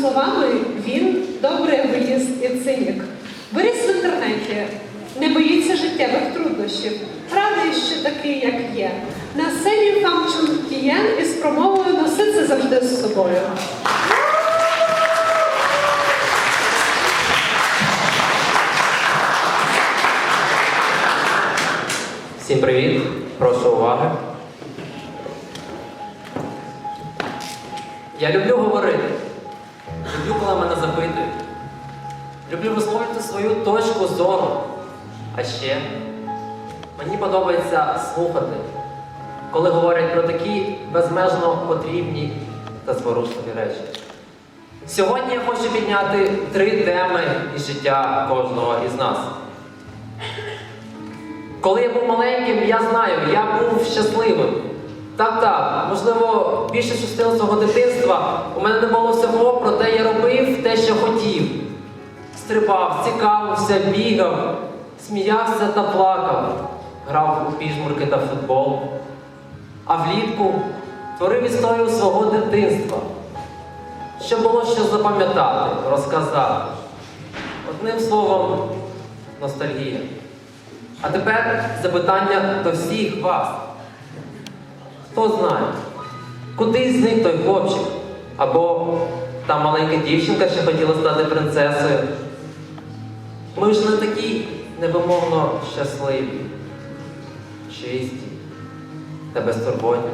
Словами, він добрий егоїст і цинік. Виріс в інтернеті, не боїться життєвих труднощів, радий, що такий, як є. На сцені Фам Чун Кієн із промовою носи це завжди з собою. Всім привіт, прошу уваги. Я люблю говорити. Люблю, коли мене запитують. Люблю висловлювати свою точку зору. А ще мені подобається слухати, коли говорять про такі безмежно потрібні та зворушливі речі. Сьогодні я хочу підняти три теми із життя кожного із нас. Коли я був маленьким, я знаю, я був щасливим. Так, так, можливо, більше частину свого дитинства у мене не було всього, Стрибав, цікавився, бігав, сміявся та плакав, грав у піжмурки та футбол. А влітку творив історію свого дитинства. Що було що запам'ятати, розказати. Одним словом, ностальгія. А тепер запитання до всіх вас. Хто знає, куди зник той хлопчик? Або та маленька дівчинка, що хотіла стати принцесою? Ми ж не такі невимовно щасливі, чисті та безтурботні.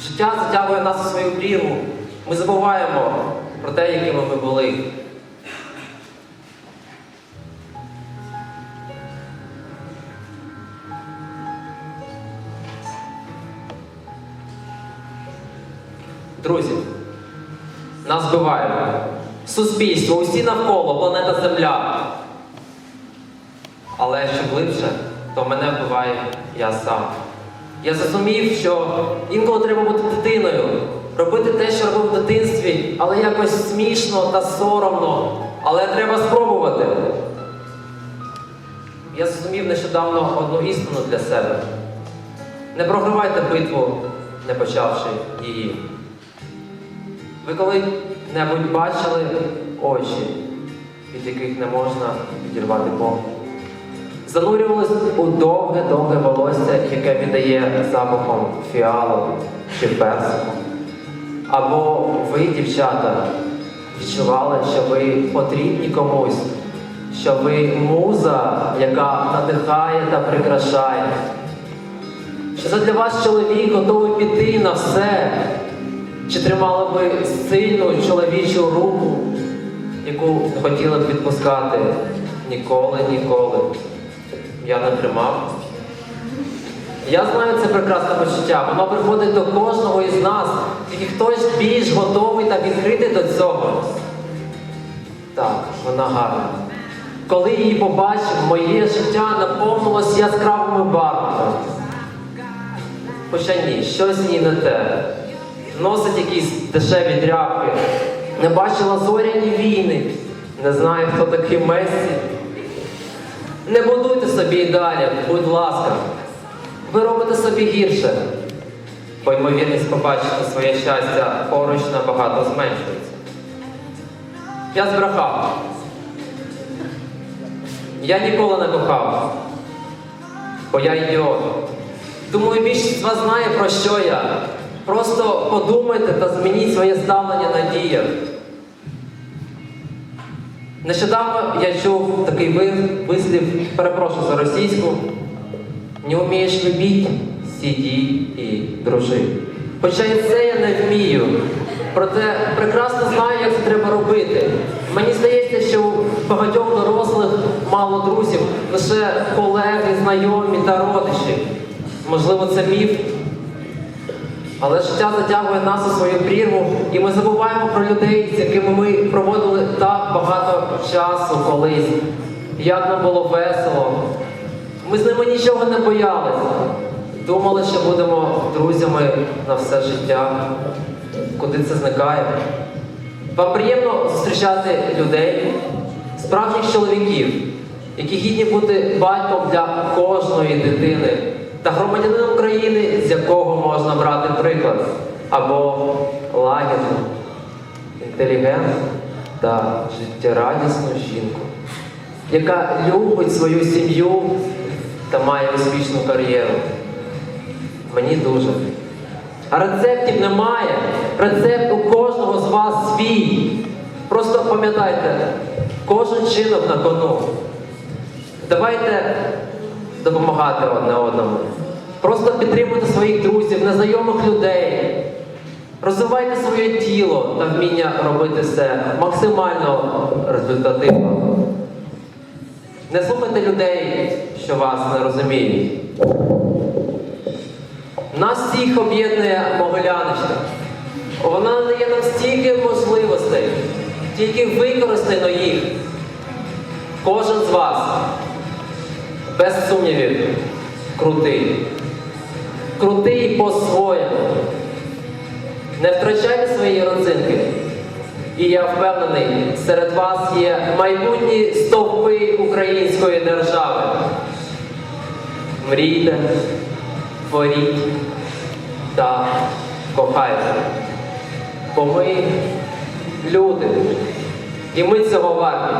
Життя затягує нас у свою прірву. Ми забуваємо про те, якими ми були. Друзі, нас вбивають. Суспільство, усі навколо, планета Земля. Але що глибше, то мене вбиває я сам. Я зрозумів, що інколи треба бути дитиною, робити те, що робив в дитинстві, але якось смішно та соромно. Але треба спробувати. Я зрозумів нещодавно одну істину для себе. Не програвайте битву, не почавши її. Ви коли-небудь бачили очі, від яких не можна відірвати Бога? Занурювались у довге-довге волосся, яке віддає запахом фіалу чи персику. Або ви, дівчата, відчували, що ви потрібні комусь, що ви муза, яка надихає та прикрашає. Що задля вас чоловік готовий піти на все, чи тримали би сильну чоловічу руку, яку не хотіли б відпускати ніколи, ніколи. Я не тримав. Я знаю це прекрасне почуття. Воно приходить до кожного із нас, тільки хтось більш готовий та відкритий до цього. Так, вона гарна. Коли її побачив, моє життя наповнилось яскравими барвами. Хоча ні, щось ній не те. Носить якісь дешеві тряпки, не бачила зоряні війни, не знає, хто такий Мессі. Не будуйте собі і далі, будь ласка. Ви робите собі гірше, бо ймовірність побачити своє щастя поруч набагато зменшується. Я збрехав. Я ніколи не кохав, бо я ідіот. Думаю, більшість з вас знає, про що я. Просто подумайте та змініть своє ставлення на діях. Нещодавно я чув такий ви- вислів, перепрошую за російську. Не вмієш любити, сиді і дружи. Хоча і це я не вмію. Проте прекрасно знаю, як це треба робити. Мені здається, що у багатьох дорослих мало друзів, лише колеги, знайомі та родичі. Можливо, це міф. Але життя затягує нас у свою прірву, і ми забуваємо про людей, з якими ми проводили так багато часу колись. Як нам було весело. Ми з ними нічого не боялися. Думали, що будемо друзями на все життя. Куди це зникає? Вам приємно зустрічати людей, справжніх чоловіків, які гідні бути батьком для кожної дитини та громадянином країни, з якого можна брати приклад, або лагідним, інтелігентну та життєрадісну жінку, яка любить свою сім'ю та має успішну кар'єру. Мені дуже. А рецептів немає. Рецепт у кожного з вас свій. Просто пам'ятайте, кожен чинок на кону. Давайте допомагати одне одному. Просто підтримуйте своїх друзів, незнайомих людей. Розвивайте своє тіло та вміння робити все максимально результативно. Не слухайте людей, що вас не розуміють. Нас всіх об'єднує Могиляночка. Вона надає нам стільки можливостей, тільки використайно їх. Кожен з вас, без сумнівів, крутий. Крутий по-своєму. Не втрачайте свої родзинки. І я впевнений, серед вас є майбутні стовпи української держави. Мрійте, творіть та кохайте. Бо ми люди, і ми цього варті.